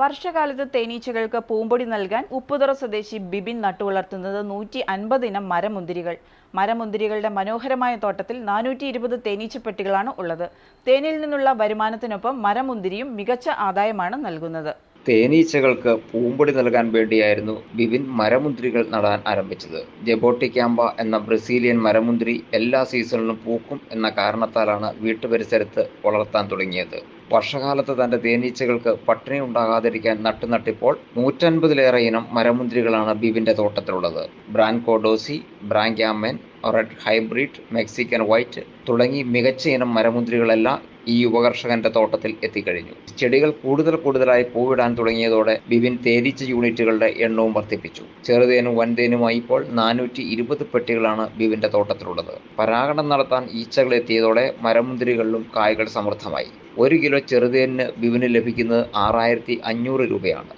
വർഷകാലത്ത് തേനീച്ചകൾക്ക് പൂമ്പൊടി നൽകാൻ ഉപ്പുതറ സ്വദേശി ബിബിൻ നട്ടുവളർത്തുന്നത് നൂറ്റി അൻപത് ഇനം മരമുന്തിരികൾ. മരമുന്തിരികളുടെ മനോഹരമായ തോട്ടത്തിൽ നാനൂറ്റി ഇരുപത് തേനീച്ചപ്പെട്ടികളാണ് ഉള്ളത്. തേനിൽ നിന്നുള്ള വരുമാനത്തിനൊപ്പം മരമുന്തിരിയും മികച്ച ആദായമാണ് നൽകുന്നത്. തേനീച്ചകൾക്ക് പൂമ്പൊടി നൽകാൻ വേണ്ടിയായിരുന്നു ബിബിൻ മരമുന്തിരികൾ നടാൻ ആരംഭിച്ചത്. ജബോട്ടിക്കാമ്പ എന്ന ബ്രസീലിയൻ മരമുന്തിരി എല്ലാ സീസണിലും പൂക്കും എന്ന കാരണത്താലാണ് വീട്ടുപരിസരത്ത് വളർത്താൻ തുടങ്ങിയത്. വർഷകാലത്ത് തന്റെ തേനീച്ചകൾക്ക് പട്ടിണി ഉണ്ടാകാതിരിക്കാൻ നട്ടുനട്ടിപ്പോൾ നൂറ്റൻപതിലേറെ ഇനം മരമുന്തിരികളാണ് ബിബിന്റെ തോട്ടത്തിലുള്ളത്. ബ്രാൻകോഡോസി ബ്രാങ്കാമൻ റെഡ് ഹൈബ്രിഡ് മെക്സിക്കൻ വൈറ്റ് തുടങ്ങി മികച്ച ഇനം മരമുന്തിരികളെല്ലാം ഈ യുവകർഷകന്റെ തോട്ടത്തിൽ എത്തിക്കഴിഞ്ഞു. ചെടികൾ കൂടുതൽ കൂടുതലായി പൂവിടാൻ തുടങ്ങിയതോടെ ബിബിൻ തേനീച്ച യൂണിറ്റുകളുടെ എണ്ണവും വർദ്ധിപ്പിച്ചു. ചെറുതേനും വൻതേനുമായി ഇപ്പോൾ നാനൂറ്റി ഇരുപത് പെട്ടികളാണ് ബിബിന്റെ തോട്ടത്തിലുള്ളത്. പരാഗണം നടത്താൻ ഈച്ചകൾ എത്തിയതോടെ മരമുന്തിരികളിലും കായകൾ സമൃദ്ധമായി. ഒരു കിലോ ചെറുതേനിന് ബിബിന് ലഭിക്കുന്നത് ആറായിരത്തി അഞ്ഞൂറ് രൂപയാണ്.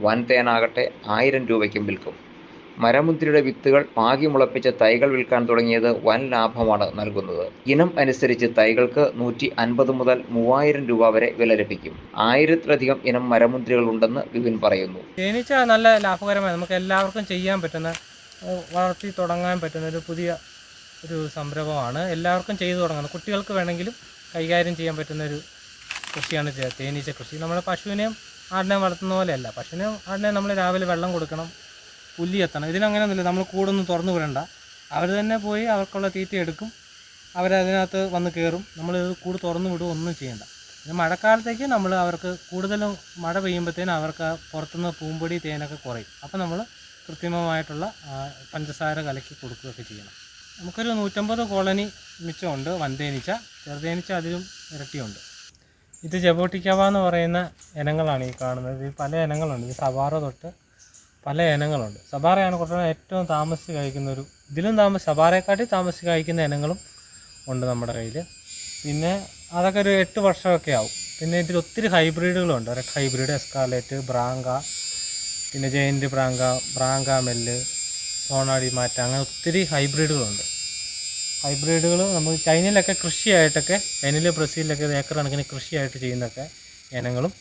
വൻതേനാകട്ടെ ആയിരം രൂപയ്ക്കും വിൽക്കും. മരമുന്തിരിയുടെ വിത്തുകൾ പാകി മുളപ്പിച്ച തൈകൾ വിൽക്കാൻ തുടങ്ങിയത് വൻ ലാഭമാണ് നൽകുന്നത്. ഇനം അനുസരിച്ച് തൈകൾക്ക് നൂറ്റി അൻപത് മുതൽ മൂവായിരം രൂപ വരെ വില ലഭിക്കും. ആയിരത്തിലധികം ഇനം മരമുന്തിരികൾ ഉണ്ടെന്ന് വിപിൻ പറയുന്നു. തേനീച്ച നല്ല ലാഭകരമായി നമുക്ക് എല്ലാവർക്കും ചെയ്യാൻ പറ്റുന്ന വളർത്തി തുടങ്ങാൻ പറ്റുന്ന ഒരു പുതിയ ഒരു സംരംഭമാണ്. എല്ലാവർക്കും ചെയ്തു തുടങ്ങുന്നത് കുട്ടികൾക്ക് വേണമെങ്കിലും കൈകാര്യം ചെയ്യാൻ പറ്റുന്ന ഒരു കൃഷിയാണ് തേനീച്ച കൃഷി. നമ്മൾ പശുവിനെയും ആടിനെയും വളർത്തുന്ന പോലെയല്ല. പശുവിനെയും ആടിനെയും നമ്മൾ രാവിലെ വെള്ളം കൊടുക്കണം. പുല്ലി എത്തണം ഇതിനങ്ങനെയൊന്നുമില്ല. നമ്മൾ കൂടൊന്നും തുറന്നു വിടണ്ട. അവർ തന്നെ പോയി അവർക്കുള്ള തീറ്റ എടുക്കും. അവരതിനകത്ത് വന്ന് കയറും. നമ്മൾ കൂട് തുറന്നു വിടുക ഒന്നും ചെയ്യണ്ട. പിന്നെ മഴക്കാലത്തേക്ക് നമ്മൾ അവർക്ക് കൂടുതലും മഴ പെയ്യുമ്പോഴത്തേനും അവർക്ക് പുറത്തുനിന്ന് പൂമ്പൊടി തേനൊക്കെ കുറയും. അപ്പോൾ നമ്മൾ കൃത്രിമമായിട്ടുള്ള പഞ്ചസാര കലക്കി കൊടുക്കുകയൊക്കെ ചെയ്യണം. നമുക്കൊരു നൂറ്റമ്പത് കോളനി മിച്ചമുണ്ട്. വൻതേനീച്ച. ചെറുതേനീച്ച അതിലും ഇരട്ടിയുണ്ട്. ഇത് ജബോട്ടിക്കവ എന്ന് പറയുന്ന ഇനങ്ങളാണ് ഈ കാണുന്നത്. പല ഇനങ്ങളുണ്ട്. ഈ സവാറ തൊട്ട് പല ഇനങ്ങളുണ്ട്. സബാറയാണ് കുറച്ചുകൂടെ ഏറ്റവും താമസിച്ച് കഴിക്കുന്ന ഒരു ഇതിലും താമസ സബാറയെക്കാട്ടി താമസിച്ച് കഴിക്കുന്ന ഇനങ്ങളും ഉണ്ട് നമ്മുടെ കയ്യിൽ പിന്നെ അതൊക്കെ ഒരു എട്ട് വർഷമൊക്കെ ആവും. പിന്നെ ഇതിൽ ഒത്തിരി ഹൈബ്രിഡുകളുണ്ട്. റെഡ് ഹൈബ്രിഡ് എസ്കാലേറ്റ് ബ്രാങ്ക പിന്നെ ജയന്റ് ബ്രാങ്ക ബ്രാങ്ക മെല്ല് സോണാടി മാറ്റ അങ്ങനെ ഒത്തിരി ഹൈബ്രിഡുകളുണ്ട്. ഹൈബ്രിഡുകൾ നമ്മൾ ചൈനയിലൊക്കെ കൃഷിയായിട്ടൊക്കെ ചൈനയിൽ ബ്രസീലിലൊക്കെ ഏക്കർ കണക്കിന് കൃഷിയായിട്ട് ചെയ്യുന്നൊക്കെ ഇനങ്ങളും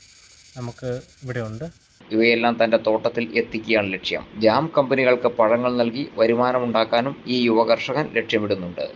നമുക്ക് ഇവിടെ ഉണ്ട് ഇവയെല്ലാം തന്റെ തോട്ടത്തിൽ എത്തിക്കുകയാണ് ലക്ഷ്യം. ജാം കമ്പനികൾക്ക് പഴങ്ങൾ നൽകി വരുമാനമുണ്ടാക്കാനും ഈ യുവകർഷകൻ ലക്ഷ്യമിടുന്നുണ്ട്.